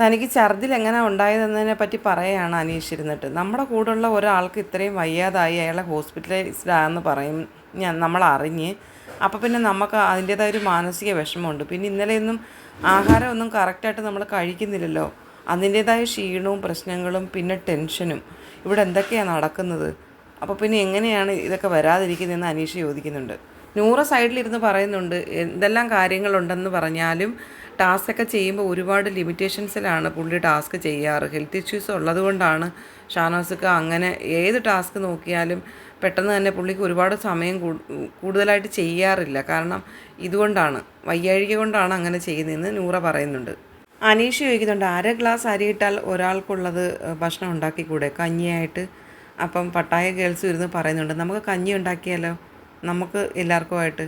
തനിക്ക് ഛർദിൽ എങ്ങനെ ഉണ്ടായതെന്നതിനെ പറ്റി പറയുകയാണ് അനീഷ് ഇരുന്നിട്ട്. നമ്മുടെ കൂടെയുള്ള ഒരാൾക്ക് ഇത്രയും വയ്യാതായി അയാളെ ഹോസ്പിറ്റലൈസ്ഡ് ആണെന്ന് പറയും. ഞാൻ നമ്മൾ അറിഞ്ഞ്. അപ്പോൾ പിന്നെ നമുക്ക് അതിന്റേതായ ഒരു മാനസിക വിഷമമുണ്ട്. പിന്നെ ഇന്നലെയൊന്നും ആഹാരമൊന്നും കറക്റ്റായിട്ട് നമ്മൾ കഴിക്കുന്നില്ലല്ലോ. അതിന്റേതായ ക്ഷീണവും പ്രശ്നങ്ങളും പിന്നെ ടെൻഷനും ഇവിടെ എന്തൊക്കെയാണ് നടക്കുന്നത്? അപ്പോൾ പിന്നെ എങ്ങനെയാണ് ഇതൊക്കെ വരാതിരിക്കുന്നതെന്ന് അനീഷ് ചോദിക്കുന്നുണ്ട്. നൂറ് സൈഡിലിരുന്ന് പറയുന്നുണ്ട് എന്തെല്ലാം കാര്യങ്ങളുണ്ടെന്ന് പറഞ്ഞാലും ടാസ്കൊക്കെ ചെയ്യുമ്പോൾ ഒരുപാട് ലിമിറ്റേഷൻസിലാണ് പുള്ളി ടാസ്ക് ചെയ്യാറ്. ഹെൽത്ത് ഇഷ്യൂസ് ഉള്ളതുകൊണ്ടാണ് കൊണ്ടാണ് ഷാനവാസക്ക് അങ്ങനെ ഏത് ടാസ്ക് നോക്കിയാലും പെട്ടെന്ന് തന്നെ പുള്ളിക്ക് ഒരുപാട് സമയം കൂടുതലായിട്ട് ചെയ്യാറില്ല. കാരണം ഇതുകൊണ്ടാണ് വയ്യാഴിക കൊണ്ടാണ് അങ്ങനെ ചെയ്യുന്നതെന്ന് നൂറ പറയുന്നുണ്ട്. അനീഷ് ചോദിക്കുന്നുണ്ട് അര ഗ്ലാസ് അരി ഇട്ടാൽ ഒരാൾക്കുള്ളത് ഭക്ഷണം ഉണ്ടാക്കിക്കൂടെ? കഞ്ഞിയായിട്ട് അപ്പം പട്ടായ ഗേൾസ് ഇരുന്ന് പറയുന്നുണ്ട് നമുക്ക് കഞ്ഞി ഉണ്ടാക്കിയാലോ? നമുക്ക് എല്ലാവർക്കുമായിട്ട്.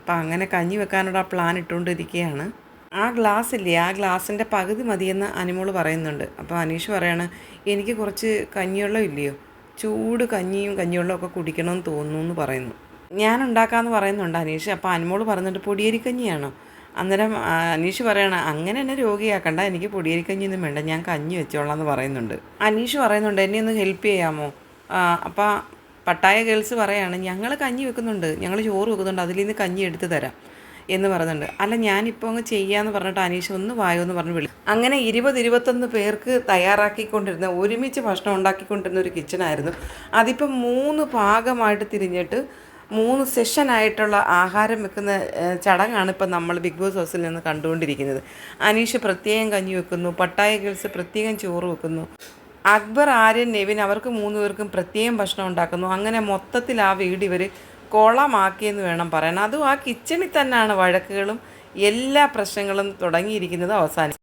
അപ്പം അങ്ങനെ കഞ്ഞി വെക്കാനുള്ള പ്ലാൻ ഇട്ടുകൊണ്ടിരിക്കുകയാണ്. ആ ഗ്ലാസ് ഇല്ലേ? ആ ഗ്ലാസിന്റെ പകുതി മതിയെന്ന് അനിമോൾ പറയുന്നുണ്ട്. അപ്പോൾ അനീഷ് പറയാണ് എനിക്ക് കുറച്ച് കഞ്ഞിവെള്ളം ഇല്ലയോ? ചൂട് കഞ്ഞിയും കഞ്ഞിവെള്ളമൊക്കെ കുടിക്കണമെന്ന് തോന്നുന്നു എന്ന് പറയുന്നു. ഞാൻ ഉണ്ടാക്കാമെന്ന് പറയുന്നുണ്ട് അനീഷ്. അപ്പോൾ അനിമോൾ പറയുന്നുണ്ട് പൊടിയരിക്കഞ്ഞിയാണോ? അന്നേരം അനീഷ് പറയണ അങ്ങനെ എന്നെ രോഗിയാക്കണ്ട. എനിക്ക് പൊടിയരിക്കഞ്ഞിയൊന്നും വേണ്ട. ഞാൻ കഞ്ഞി വെച്ചോളാം എന്ന് പറയുന്നുണ്ട്. അനീഷ് പറയുന്നുണ്ട് എന്നെ ഒന്ന് ഹെൽപ്പ് ചെയ്യാമോ? അപ്പോൾ പട്ടായ ഗേൾസ് പറയാണ് ഞങ്ങൾ കഞ്ഞി വെക്കുന്നുണ്ട് ഞങ്ങൾ ചോറ് വെക്കുന്നുണ്ട് അതിൽ നിന്ന് കഞ്ഞി എടുത്ത് തരാം എന്ന് പറയുന്നുണ്ട്. അല്ല ഞാനിപ്പോൾ അങ്ങ് ചെയ്യാന്ന് പറഞ്ഞിട്ട് അനീഷ് ഒന്ന് വായോ എന്ന് പറഞ്ഞ് വിളി അങ്ങനെ ഇരുപത് ഇരുപത്തൊന്ന് പേർക്ക് തയ്യാറാക്കിക്കൊണ്ടിരുന്ന ഒരുമിച്ച് ഭക്ഷണം ഉണ്ടാക്കിക്കൊണ്ടിരുന്ന ഒരു കിച്ചണായിരുന്നു അതിപ്പം മൂന്ന് ഭാഗമായിട്ട് തിരിഞ്ഞിട്ട് മൂന്ന് സെഷനായിട്ടുള്ള ആഹാരം വെക്കുന്ന ചടങ്ങാണ് ഇപ്പം നമ്മൾ ബിഗ് ബോസ് ഹൗസിൽ നിന്ന് കണ്ടുകൊണ്ടിരിക്കുന്നത്. അനീഷ് പ്രത്യേകം കഞ്ഞി വെക്കുന്നു പട്ടായ ഗേൾസ് പ്രത്യേകം ചോറ് വെക്കുന്നു. അക്ബർ ആര്യൻ നെവിൻ അവർക്ക് മൂന്ന് പേർക്കും പ്രത്യേകം ഭക്ഷണം ഉണ്ടാക്കുന്നു. അങ്ങനെ മൊത്തത്തിൽ ആ വീട് ഇവർ കോളമാക്കിയെന്ന് വേണം പറയാൻ. അതും ആ കിച്ചണിൽ തന്നെയാണ് വഴക്കുകളും എല്ലാ പ്രശ്നങ്ങളും തുടങ്ങിയിരിക്കുന്നത് അവസാനം